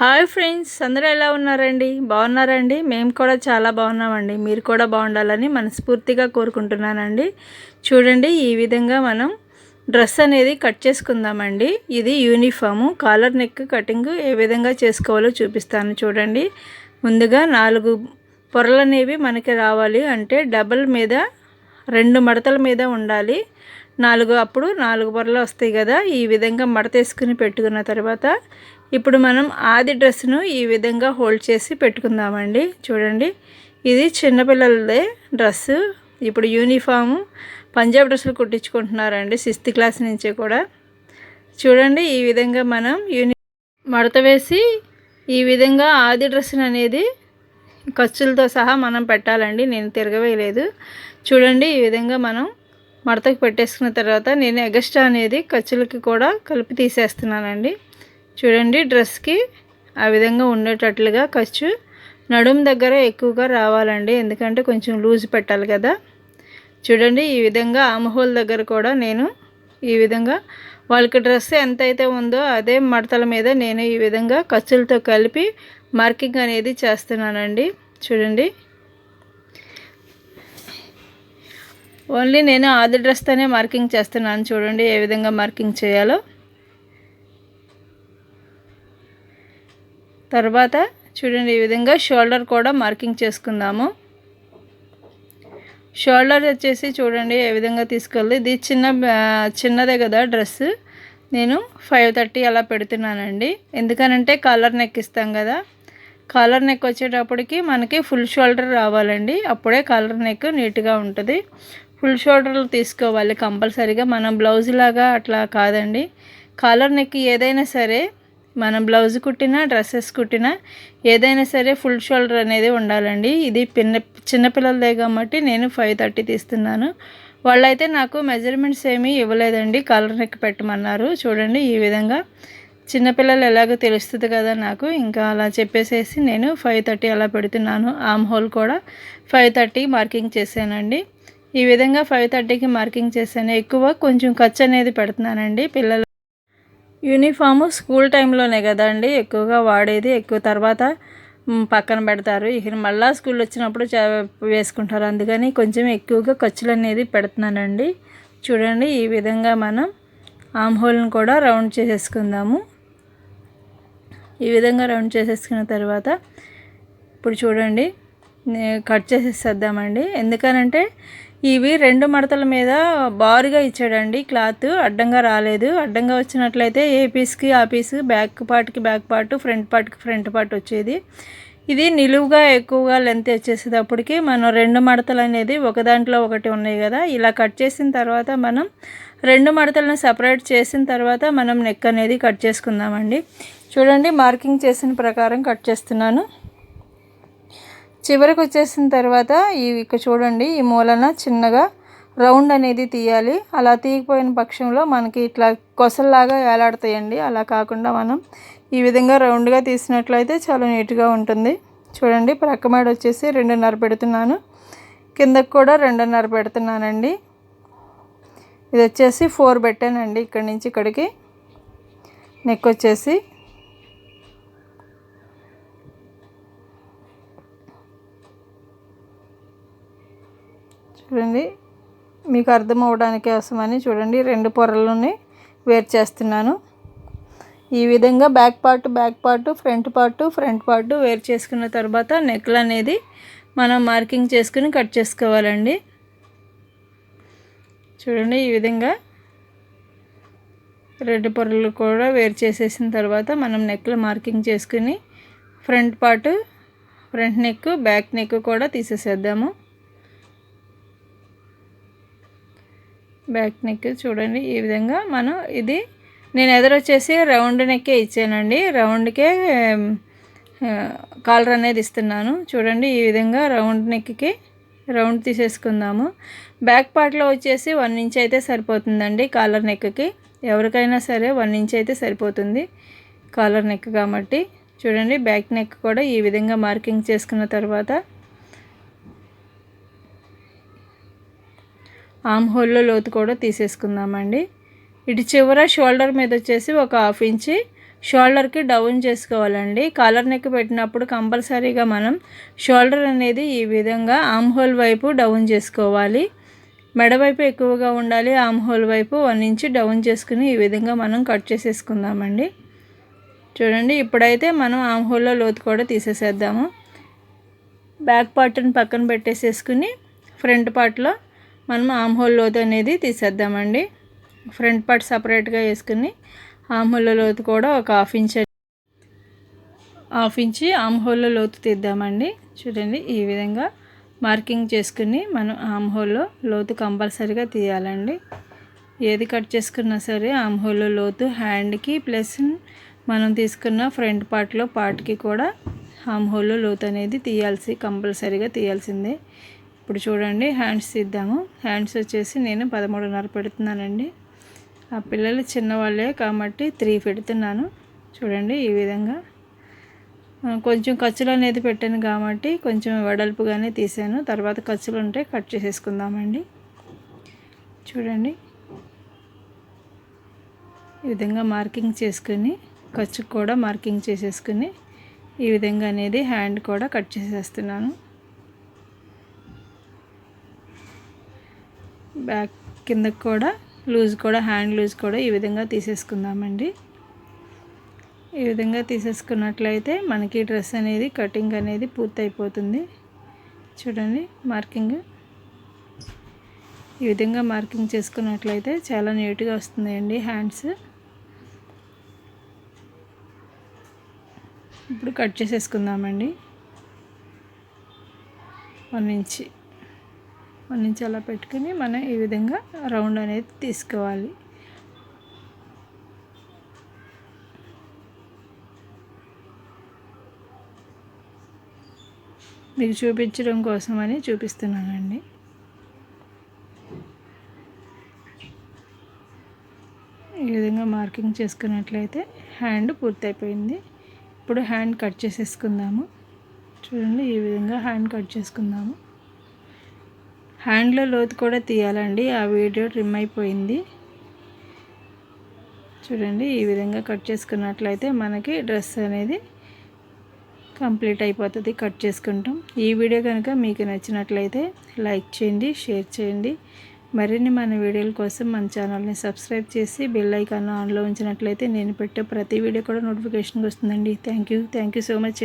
Hi friends అందరూ ఎలా ఉన్నారండి? బాగున్నారండి? మేము కూడా చాలా బాగున్నామండి. మీరు కూడా బాగుండాలని మనస్ఫూర్తిగా కోరుకుంటున్నానండి. చూడండి ఈ విధంగా మనం డ్రెస్ అనేది కట్ చేసుకుందామండి. ఇది యూనిఫాము. కాలర్ నెక్ కటింగ్ ఏ విధంగా చేసుకోవాలో చూపిస్తాను చూడండి. ముందుగా నాలుగు పొరలు అనేవి మనకి రావాలి. అంటే డబల్ మీద రెండు మడతల మీద ఉండాలి. నాలుగు అప్పుడు నాలుగు పొరలు వస్తాయి కదా ఈ విధంగా మడత వేసుకుని పెట్టుకున్న తర్వాత ఇప్పుడు మనం ఆది డ్రెస్ను ఈ విధంగా హోల్డ్ చేసి పెట్టుకుందామండి. చూడండి ఇది చిన్నపిల్లలదే డ్రెస్సు. ఇప్పుడు యూనిఫాము పంజాబ్ డ్రెస్సులు కుట్టించుకుంటున్నారండి సిక్స్త్ క్లాస్ నుంచి కూడా. చూడండి ఈ విధంగా మనం యూని మడత వేసి ఈ విధంగా ఆది డ్రెస్ అనేది ఖర్చులతో సహా మనం పెట్టాలండి. నేను తిరగవేయలేదు. చూడండి ఈ విధంగా మనం మడతకు పెట్టేసుకున్న తర్వాత నేను ఎగస్ట్రా అనేది ఖర్చులకి కూడా కలిపి తీసేస్తున్నానండి. చూడండి డ్రెస్కి ఆ విధంగా ఉండేటట్లుగా ఖర్చు నడుం దగ్గర ఎక్కువగా రావాలండి. ఎందుకంటే కొంచెం లూజ్ పెట్టాలి కదా. చూడండి ఈ విధంగా ఆమహోల్ దగ్గర కూడా నేను ఈ విధంగా వాళ్ళకి డ్రెస్ ఎంత అయితే ఉందో అదే మడతల మీద నేను ఈ విధంగా ఖర్చులతో కలిపి మార్కింగ్ అనేది చేస్తున్నానండి. చూడండి ఓన్లీ నేను ఆది డ్రెస్తోనే మార్కింగ్ చేస్తున్నాను. చూడండి ఏ విధంగా మార్కింగ్ చేయాలో. తర్వాత చూడండి ఈ విధంగా షోల్డర్ కూడా మార్కింగ్ చేసుకుందాము. షోల్డర్ వచ్చేసి చూడండి ఏ విధంగా తీసుకెళ్ళి ఇది చిన్న చిన్నదే కదా డ్రెస్. నేను ఫైవ్ థర్టీ అలా పెడుతున్నానండి. ఎందుకనంటే కాలర్ నెక్ ఇస్తాం కదా. కాలర్ నెక్ వచ్చేటప్పటికి మనకి ఫుల్ షోల్డర్ రావాలండి. అప్పుడే కాలర్ నెక్ నీట్గా ఉంటుంది. ఫుల్ షోల్డర్లు తీసుకోవాలి కంపల్సరీగా. మనం బ్లౌజ్ లాగా అట్లా కాదండి. కాలర్ నెక్ ఏదైనా సరే మనం బ్లౌజ్ కుట్టినా డ్రెస్సెస్ కుట్టినా ఏదైనా సరే ఫుల్ షోల్డర్ అనేది ఉండాలండి. ఇది పిన్న చిన్నపిల్లలదే కాబట్టి నేను ఫైవ్ థర్టీ తీస్తున్నాను. వాళ్ళైతే నాకు మెజర్మెంట్స్ ఏమీ ఇవ్వలేదండి. కలర్ నెక్ పెట్టమన్నారు. చూడండి ఈ విధంగా. చిన్నపిల్లలు ఎలాగో తెలుస్తుంది కదా నాకు. ఇంకా అలా చెప్పేసేసి నేను ఫైవ్ థర్టీ అలా పెడుతున్నాను. ఆమ్ హోల్ కూడా ఫైవ్ థర్టీ మార్కింగ్ చేశానండి. ఈ విధంగా ఫైవ్ థర్టీకి మార్కింగ్ చేశాను ఎక్కువ కొంచెం ఖర్చు అనేది పెడుతున్నానండి పిల్లలు. యూనిఫాము స్కూల్ టైంలోనే కదండి ఎక్కువగా వాడేది ఎక్కువ తర్వాత పక్కన పెడతారు. ఇక మళ్ళీ స్కూల్ వచ్చినప్పుడు వేసుకుంటారు. అందుకని కొంచెం ఎక్కువగా ఖర్చులు అనేది పెడుతున్నానండి. చూడండి ఈ విధంగా మనం ఆమ్ హోల్ని కూడా రౌండ్ చేసేసుకుందాము. ఈ విధంగా రౌండ్ చేసేసుకున్న తర్వాత ఇప్పుడు చూడండి కట్ చేసేసేద్దామండి. ఎందుకనంటే ఇవి రెండు మడతల మీద బారుగా ఇచ్చాడండి. క్లాత్ అడ్డంగా రాలేదు. అడ్డంగా వచ్చినట్లయితే ఏ పీస్కి ఆ పీస్ బ్యాక్ పార్ట్కి బ్యాక్ పార్ట్ ఫ్రంట్ పార్ట్కి ఫ్రంట్ పార్ట్ వచ్చేది. ఇది నిలువుగా ఎక్కువగా లెంత్ వచ్చేసేటప్పటికి మనం రెండు మడతలు అనేది ఒక దాంట్లో ఒకటి ఉన్నాయి కదా. ఇలా కట్ చేసిన తర్వాత మనం రెండు మడతలను సపరేట్ చేసిన తర్వాత మనం నెక్ అనేది కట్ చేసుకుందామండి. చూడండి మార్కింగ్ చేసిన ప్రకారం కట్ చేస్తున్నాను. చివరికి వచ్చేసిన తర్వాత ఈ ఇక చూడండి ఈ మూలన చిన్నగా రౌండ్ అనేది తీయాలి. అలా తీయకపోయిన పక్షంలో మనకి ఇట్లా కొసల్లాగా వేలాడతాయండి అలా కాకుండా మనం ఈ విధంగా రౌండ్గా తీసినట్లయితే చాలా నీట్గా ఉంటుంది. చూడండి ప్రక్కమేడ వచ్చేసి రెండున్నర పెడుతున్నాను. కిందకు కూడా రెండున్నర పెడుతున్నానండి. ఇది వచ్చేసి ఫోర్ పెట్టానండి ఇక్కడి నుంచి ఇక్కడికి. నెక్ వచ్చేసి చూడండి మీకు అర్థం అవడానికి అవసరమని చూడండి. రెండు పొరలని వేరు చేస్తున్నాను. ఈ విధంగా back part back part front part front part వేరు చేసుకున్న తర్వాత నెక్లు అనేది మనం మార్కింగ్ చేసుకుని కట్ చేసుకోవాలండి. చూడండి ఈ విధంగా రెండు పొరలు కూడా వేరు చేసేసిన తర్వాత మనం నెక్లు మార్కింగ్ చేసుకుని front part front neck back neck కూడా తీసేసేద్దాము. బ్యాక్ నెక్ చూడండి ఈ విధంగా మనం ఇది నేను ఎదురొచ్చేసి రౌండ్ నెక్కే ఇచ్చానండి. రౌండ్కే కాలర్ అనేది ఇస్తున్నాను. చూడండి ఈ విధంగా రౌండ్ నెక్కి రౌండ్ తీసేసుకుందాము. బ్యాక్ పార్ట్లో వచ్చేసి వన్ ఇంచ్ అయితే సరిపోతుందండి కాలర్ నెక్కి ఎవరికైనా సరే వన్ ఇంచ్ అయితే సరిపోతుంది కాలర్ నెక్ కాబట్టి. చూడండి బ్యాక్ నెక్ కూడా ఈ విధంగా మార్కింగ్ చేసుకున్న తర్వాత ఆమ్ హోల్లో లోతు కూడా తీసేసుకుందామండి. ఇటు చివర షోల్డర్ మీద వచ్చేసి ఒక హాఫ్ ఇంచి షోల్డర్కి డౌన్ చేసుకోవాలండి. కాలర్ నెక్ పెట్టినప్పుడు కంపల్సరీగా మనం షోల్డర్ అనేది ఈ విధంగా ఆమ్ హోల్ వైపు డౌన్ చేసుకోవాలి. మెడ వైపు ఎక్కువగా ఉండాలి. ఆమ్ హోల్ వైపు వన్ ఇంచ్ డౌన్ చేసుకుని ఈ విధంగా మనం కట్ చేసేసుకుందామండి. చూడండి ఇప్పుడైతే మనం ఆమ్ హోల్లో లోతు కూడా తీసేసేద్దాము. బ్యాక్ పార్ట్ని పక్కన పెట్టేసేసుకుని ఫ్రంట్ పార్ట్లో మనం ఆమ్ హోల్ లోతు అనేది తీసేద్దామండి. ఫ్రంట్ పార్ట్ సపరేట్గా వేసుకుని ఆమ్ హోల్ లోతు కూడా ఒక half inch half inch arm హోల్లో లోతు తీద్దామండి. చూడండి ఈ విధంగా మార్కింగ్ చేసుకుని మనం ఆమ్ హోల్లో లోతు కంపల్సరీగా తీయాలండి. ఏది కట్ చేసుకున్నా సరే ఆమ్ హోల్లో లోతు హ్యాండ్కి ప్లస్ మనం తీసుకున్న ఫ్రంట్ పార్ట్లో పార్ట్కి కూడా ఆమ్ హోల్లో లోతు అనేది తీయాల్సి కంపల్సరీగా తీయాల్సిందే. ఇప్పుడు చూడండి హ్యాండ్స్ తీద్దాము హ్యాండ్స్ వచ్చేసి నేను పదమూడున్నర పెడుతున్నానండి. ఆ పిల్లలు చిన్నవాళ్ళే కాబట్టి త్రీ పెడుతున్నాను. చూడండి ఈ విధంగా. కొంచెం ఖర్చులు అనేది పెట్టాను కాబట్టి కొంచెం వెడల్పుగానే తీసాను. తర్వాత ఖర్చులు ఉంటే కట్ చేసేసుకుందామండి. చూడండి. ఈ విధంగా మార్కింగ్ చేసుకుని ఖర్చు కూడా మార్కింగ్ చేసేసుకుని ఈ విధంగా అనేది హ్యాండ్ కూడా కట్ చేసేస్తున్నాను. బ్యాక్ కిందకు కూడా లూజ్ కూడా హ్యాండ్ లూజ్ కూడా ఈ విధంగా తీసేసుకుందామండి. ఈ విధంగా తీసేసుకున్నట్లయితే మనకి డ్రెస్ అనేది కటింగ్ అనేది పూర్తయిపోతుంది. చూడండి మార్కింగ్. ఈ విధంగా మార్కింగ్ చేసుకున్నట్లయితే చాలా నీట్గా వస్తుందండి హ్యాండ్స్. ఇప్పుడు cut చేసేసుకుందామండి. One inch. One inch అలా పెట్టుకుని మనం ఈ విధంగా రౌండ్ అనేది తీసుకోవాలి. మీకు చూపించడం కోసమని చూపిస్తున్నానండి. ఈ విధంగా మార్కింగ్ చేసుకున్నట్లయితే హ్యాండ్ పూర్తయిపోయింది. ఇప్పుడు హ్యాండ్ కట్ చేసేసుకుందాము. చూడండి ఈ విధంగా హ్యాండ్ కట్ చేసుకుందాము. హ్యాండ్లో లోతు కూడా తీయాలండి. ఆ వీడియో ట్రిమ్ అయిపోయింది. చూడండి ఈ విధంగా కట్ చేసుకున్నట్లయితే మనకి డ్రెస్ అనేది కంప్లీట్ అయిపోతుంది కట్ చేసుకుంటాం. ఈ వీడియో కనుక మీకు నచ్చినట్లయితే లైక్ చేయండి షేర్ చేయండి. మరిన్ని మన వీడియోల కోసం మన ఛానల్ని సబ్స్క్రైబ్ చేసి బెల్ ఐకాన్ ఆన్లో ఉంచినట్లయితే నేను పెట్టే ప్రతి వీడియో కూడా నోటిఫికేషన్ వస్తుందండి. Thank you. Thank you so much.